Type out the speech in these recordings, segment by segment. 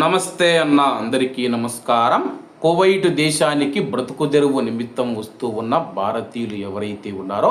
నమస్తే అన్న అందరికీ నమస్కారం. కువైట్ దేశానికి బ్రతుకు తెరువు నిమిత్తం వస్తూ ఉన్న భారతీయులు ఎవరైతే ఉన్నారో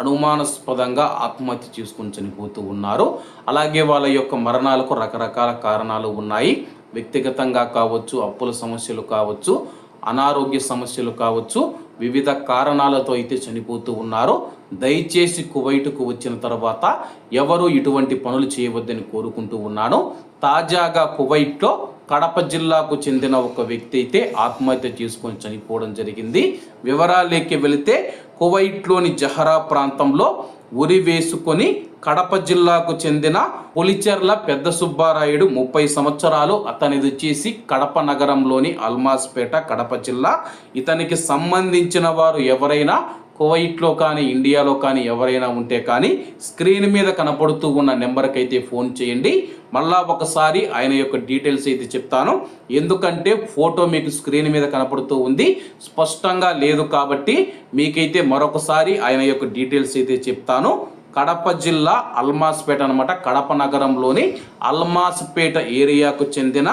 అనుమానాస్పదంగా ఆత్మహత్య చేసుకుని చనిపోతూ ఉన్నారు. అలాగే వాళ్ళ యొక్క మరణాలకు రకరకాల కారణాలు ఉన్నాయి. వ్యక్తిగతంగా కావచ్చు అప్పుల సమస్యలు కావచ్చు. అనారోగ్య సమస్యలు కావచ్చు వివిధ కారణాలతో అయితే చనిపోతూ ఉన్నారు. దయచేసి కువైట్కు వచ్చిన తర్వాత ఎవరు ఇటువంటి పనులు చేయవద్దని కోరుకుంటూ ఉన్నాను. తాజాగా కువైట్లో కడప జిల్లాకు చెందిన ఒక వ్యక్తి అయితే ఆత్మహత్య చేసుకొని చనిపోవడం జరిగింది. వివరాలేకి వెళితే కువైట్లోని జహరా ప్రాంతంలో ఉరి వేసుకొని కడప జిల్లాకు చెందిన పొలిచెర్ల పెద్ద సుబ్బారాయుడు ముప్పై సంవత్సరాలు అతనిది వచ్చేసి కడప నగరంలోని అల్మాస్పేట కడప జిల్లా. ఇతనికి సంబంధించిన వారు ఎవరైనా కువైట్లో కానీ ఇండియాలో కానీ ఎవరైనా ఉంటే కానీ స్క్రీన్ మీద కనపడుతూ ఉన్న నెంబర్కి అయితే ఫోన్ చేయండి. మళ్ళా ఒకసారి ఆయన యొక్క డీటెయిల్స్ అయితే చెప్తాను. ఎందుకంటే ఫోటో మీకు స్క్రీన్ మీద కనపడుతూ ఉంది. స్పష్టంగా లేదు కాబట్టి మీకైతే మరొకసారి ఆయన యొక్క డీటెయిల్స్ అయితే చెప్తాను. కడప జిల్లా అల్మాస్పేట అనమాట కడప నగరంలోని అల్మాస్పేట ఏరియాకు చెందిన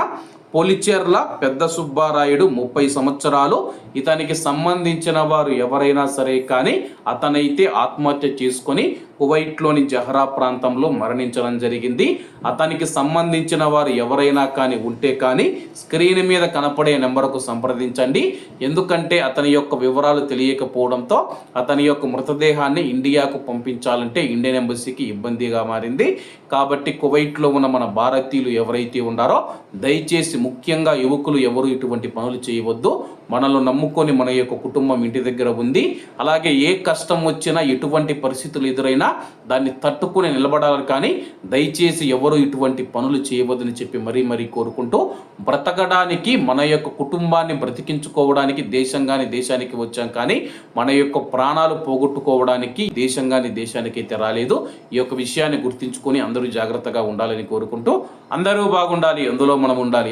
పొలిచెర్ల పెద్ద సుబ్బారాయుడు ముప్పై సంవత్సరాలు. ఇతనికి సంబంధించిన వారు ఎవరైనా సరే కానీ అతనైతే ఆత్మహత్య చేసుకొని కువైట్లోని జహరా ప్రాంతంలో మరణించడం జరిగింది. అతనికి సంబంధించిన వారు ఎవరైనా కానీ ఉంటే కానీ స్క్రీన్ మీద కనపడే నెంబర్కు సంప్రదించండి. ఎందుకంటే అతని యొక్క వివరాలు తెలియకపోవడంతో అతని యొక్క మృతదేహాన్ని ఇండియాకు పంపించాలంటే ఇండియన్ ఎంబసీకి ఇబ్బందిగా మారింది. కాబట్టి కువైట్లో ఉన్న మన భారతీయులు ఎవరైతే ఉన్నారో దయచేసి ముఖ్యంగా యువకులు ఎవరు ఇటువంటి పనులు చేయవద్దు. మనల్ని నమ్ముకొని మన యొక్క కుటుంబం ఇంటి దగ్గర ఉంది. అలాగే ఏ కష్టం వచ్చినా ఎటువంటి పరిస్థితులు ఎదురైనా దాన్ని తట్టుకుని నిలబడాలి కానీ దయచేసి ఎవరు ఇటువంటి పనులు చేయవద్దని చెప్పి మరీ మరీ కోరుకుంటూ బ్రతకడానికి మన యొక్క కుటుంబాన్ని బ్రతికించుకోవడానికి దేశం కానీ దేశానికి వచ్చాం కానీ మన యొక్క ప్రాణాలు పోగొట్టుకోవడానికి దేశం కానీ దేశానికి అయితే రాలేదు. ఈ యొక్క విషయాన్ని గుర్తించుకొని అందరూ జాగ్రత్తగా ఉండాలని కోరుకుంటూ అందరూ బాగుండాలి అందులో మనం ఉండాలి.